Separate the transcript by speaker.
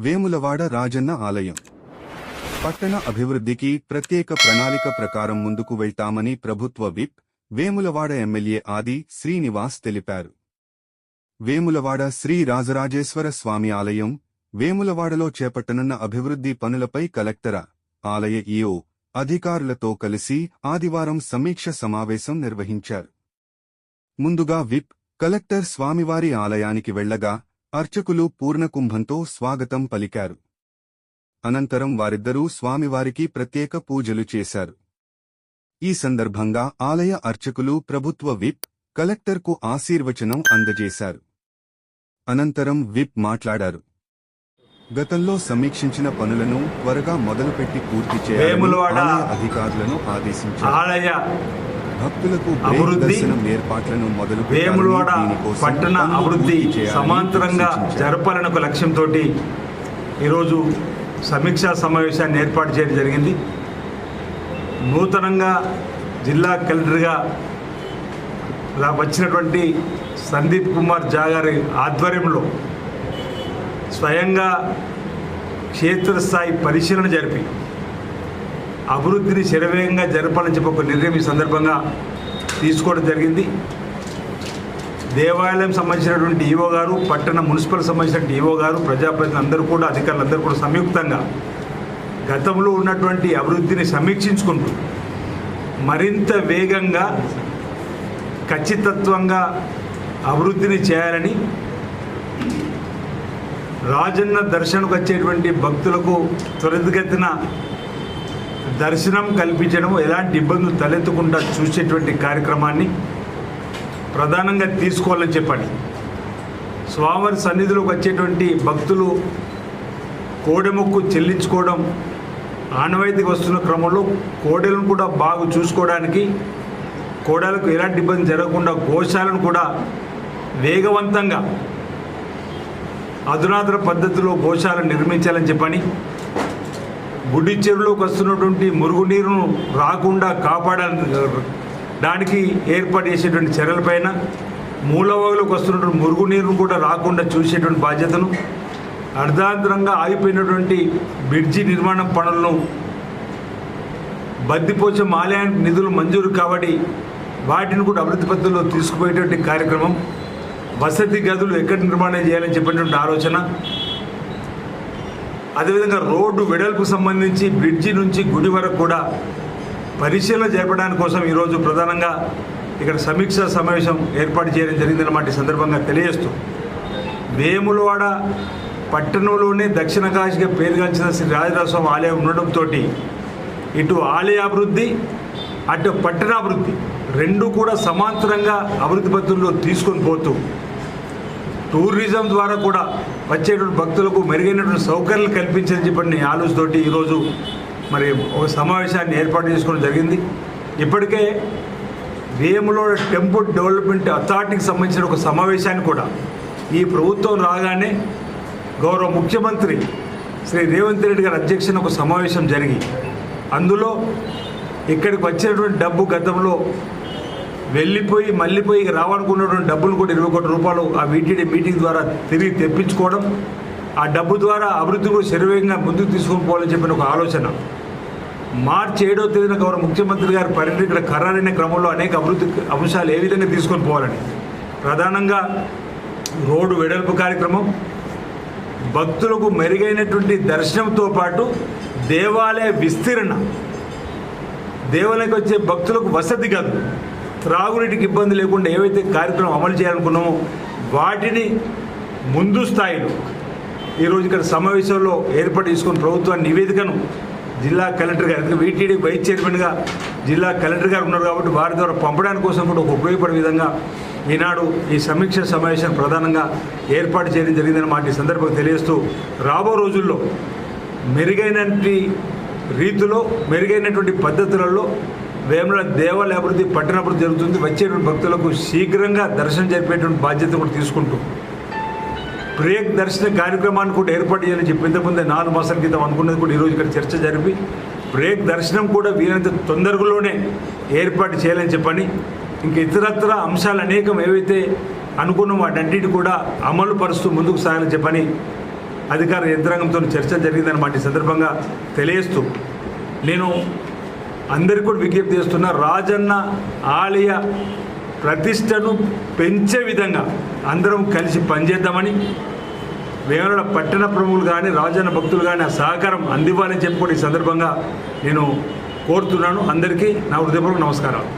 Speaker 1: వేములవాడ రాజన్న ఆలయం. పట్టణ అభివృద్ధికి ప్రత్యేక ప్రణాళిక ప్రకారం ముందుకు వెళ్తామని ప్రభుత్వ విప్ వేములవాడ ఎమ్మెల్యే ఆది శ్రీనివాస్ తెలిపారు. వేములవాడ శ్రీ రాజరాజేశ్వర స్వామి ఆలయం వేములవాడలో చేపట్టనున్న అభివృద్ధి పనులపై కలెక్టర ఆలయ ఈఓ అధికారులతో కలిసి ఆదివారం సమీక్ష సమావేశం నిర్వహించారు. ముందుగా విప్ కలెక్టర్ స్వామివారి ఆలయానికి వెళ్ళగా అర్చకులు పూర్ణకుంభంతో స్వాగతం పలికారు. అనంతరం వారిద్దరూ స్వామివారికి ప్రత్యేక పూజలు చేశారు. ఈ సందర్భంగా ఆలయ అర్చకులు ప్రభుత్వ విప్ కలెక్టర్కు ఆశీర్వచనం అందజేశారు. అనంతరం విప్ మాట్లాడారు. గతంలో సమీక్షించిన పనులను త్వరగా మొదలుపెట్టి పూర్తి చేయాలని అధికారులను ఆదేశించారు. భక్తులకు
Speaker 2: అభివృద్ధి,
Speaker 1: ఏర్పాట్లను మొదలు
Speaker 2: వేములవాడ పట్టణ అభివృద్ధి సమాంతరంగా జరపాలనే ఒక లక్ష్యంతో ఈరోజు సమీక్షా సమావేశాన్ని ఏర్పాటు చేయడం జరిగింది. నూతనంగా జిల్లా కలెక్టర్గా వచ్చినటువంటి సందీప్ కుమార్ జా గారి ఆధ్వర్యంలో స్వయంగా క్షేత్రస్థాయి పరిశీలన జరిపి అభివృద్ధిని శరవేగంగా జరపాలని చెప్పి ఒక నిర్ణయం ఈ సందర్భంగా తీసుకోవడం జరిగింది. దేవాలయం సంబంధించినటువంటి ఈవో గారు పట్టణ మున్సిపల్ సంబంధించిన ఈవో గారు ప్రజాప్రతినిధులు అందరూ కూడా అధికారులు అందరూ కూడా సంయుక్తంగా గతంలో ఉన్నటువంటి అభివృద్ధిని సమీక్షించుకుంటూ మరింత వేగంగా ఖచ్చితత్వంగా అభివృద్ధిని చేయాలని రాజన్న దర్శనకు వచ్చేటువంటి భక్తులకు త్వరితగతిన దర్శనం కల్పించడం ఎలాంటి ఇబ్బందులు తలెత్తకుండా చూసేటువంటి కార్యక్రమాన్ని ప్రధానంగా తీసుకోవాలని చెప్పండి. స్వామివారి సన్నిధిలోకి వచ్చేటువంటి భక్తులు కోడెముక్కు చెల్లించుకోవడం ఆనవాయితీకి వస్తున్న క్రమంలో కోడెలను కూడా బాగా చూసుకోవడానికి కోడలకు ఎలాంటి ఇబ్బంది జరగకుండా గోశాలను కూడా వేగవంతంగా అధునాతన పద్ధతిలో గోశాలను నిర్మించాలని చెప్పని గుడి చెరువులోకి వస్తున్నటువంటి మురుగునీరును రాకుండా కాపాడడానికి ఏర్పాటు చేసేటువంటి చర్యలపైన మూలవాగులోకి వస్తున్నటువంటి మురుగునీరును కూడా రాకుండా చూసేటువంటి బాధ్యతను అర్ధాంతరంగా ఆగిపోయినటువంటి బ్రిడ్జి నిర్మాణ పనులను బద్దిపోచం ఆలయానికి నిధులు మంజూరు కాబట్టి వాటిని కూడా అభివృద్ధి పద్ధతిలో తీసుకుపోయేటువంటి కార్యక్రమం వసతి గదులు ఎక్కడ నిర్మాణం చేయాలని చెప్పినటువంటి ఆలోచన అదేవిధంగా రోడ్డు వెడల్పు సంబంధించి బ్రిడ్జి నుంచి గుడి వరకు కూడా పరిశీలన జరపడానికి కోసం ఈరోజు ప్రధానంగా ఇక్కడ సమీక్షా సమావేశం ఏర్పాటు చేయడం జరిగిందన్నమాట ఈ సందర్భంగా తెలియజేస్తూ. వేములవాడ పట్టణంలోనే దక్షిణ కాశీగా పేరుగాంచిన శ్రీ రాజరాజస్వామి ఆలయం ఉండడంతో ఇటు ఆలయ అభివృద్ధి అటు పట్టణాభివృద్ధి రెండు కూడా సమాంతరంగా అభివృద్ధి పద్ధతుల్లో తీసుకొని పోతూ టూరిజం ద్వారా కూడా వచ్చేటువంటి భక్తులకు మెరుగైనటువంటి సౌకర్యాలు కల్పించని చెప్పండి ఆలోచనతోటి ఈరోజు మరి ఒక సమావేశాన్ని ఏర్పాటు చేసుకోవడం జరిగింది. ఇప్పటికే వేములో టెంపుల్ డెవలప్మెంట్ అథారిటీకి సంబంధించిన ఒక సమావేశాన్ని కూడా ఈ ప్రభుత్వం రాగానే గౌరవ ముఖ్యమంత్రి శ్రీ రేవంత్ రెడ్డి గారి అధ్యక్షన ఒక సమావేశం జరిగి అందులో ఇక్కడికి వచ్చినటువంటి డబ్బు గతంలో వెళ్ళిపోయి మళ్ళీపోయి ఇక రావాలనుకున్నటువంటి డబ్బులు కూడా ఇరవై కోట్ల రూపాయలు ఆ వీటీడీ మీటింగ్ ద్వారా తిరిగి తెప్పించుకోవడం ఆ డబ్బు ద్వారా అభివృద్ధి కూడా శరవేగంగా ముందుకు తీసుకొని పోవాలని చెప్పిన ఒక ఆలోచన. మార్చి ఏడో తేదీన గౌరవ ముఖ్యమంత్రి గారి పర్యటన ఖరారైన క్రమంలో అనేక అభివృద్ధి అంశాలు ఏ విధంగా తీసుకొని పోవాలని. ప్రధానంగా రోడ్డు వెడల్పు కార్యక్రమం భక్తులకు మెరుగైనటువంటి దర్శనంతో పాటు దేవాలయ విస్తీరణ. దేవాలయకు వచ్చే భక్తులకు వసతి కాదు త్రాగునీటికి ఇబ్బంది లేకుండా ఏవైతే కార్యక్రమం అమలు చేయాలనుకున్నామో వాటిని ముందు స్థాయిలో ఈరోజు ఇక్కడ సమావేశంలో ఏర్పాటు చేసుకున్న ప్రభుత్వాన్ని నివేదికను జిల్లా కలెక్టర్ గారు ఎందుకంటే వీటీడీ వైస్ చైర్మన్గా జిల్లా కలెక్టర్ గారు ఉన్నారు కాబట్టి వారి ద్వారా పంపడానికి కోసం కూడా ఒక ఉపయోగపడే విధంగా ఈనాడు ఈ సమీక్ష సమావేశం ప్రధానంగా ఏర్పాటు చేయడం జరిగిందన్నమాట ఈ సందర్భంగా తెలియజేస్తూ రాబో రోజుల్లో మెరుగైనటువంటి రీతిలో మెరుగైనటువంటి పద్ధతులలో వేముల దేవాలయ అభివృద్ధి పట్టణాభివృద్ధి జరుగుతుంది. వచ్చేటువంటి భక్తులకు శీఘ్రంగా దర్శనం జరిపేటువంటి బాధ్యత కూడా తీసుకుంటూ. బ్రేక్ దర్శన కార్యక్రమాన్ని కూడా ఏర్పాటు చేయాలని చెప్పి ఇంతకుముందే నాలుగు మాసాల క్రితం అనుకున్నది కూడా ఈరోజు ఇక్కడ చర్చ జరిపి బ్రేక్ దర్శనం కూడా వీలైనంత తొందరలోనే ఏర్పాటు చేయాలని చెప్పని ఇంక ఇతరత్ర అంశాలు అనేకం ఏవైతే అనుకున్న వాటన్నిటి కూడా అమలు పరుస్తూ ముందుకు సాగాలని చెప్పని అధికార యంత్రాంగంతో చర్చ జరిగిందన్నమాట. ఈ సందర్భంగా తెలియస్తూ నేను అందరికీ కూడా విజ్ఞప్తి చేస్తున్నా రాజన్న ఆలయ ప్రతిష్టను పెంచే విధంగా అందరం కలిసి పనిచేద్దామని వేమల పట్టణ ప్రముఖులు కానీ రాజన్న భక్తులు కానీ ఆ సహకారం అందివ్వాలని చెప్పుకోండి ఈ సందర్భంగా నేను కోరుతున్నాను. అందరికీ నా హృదయపూర్వక నమస్కారాలు.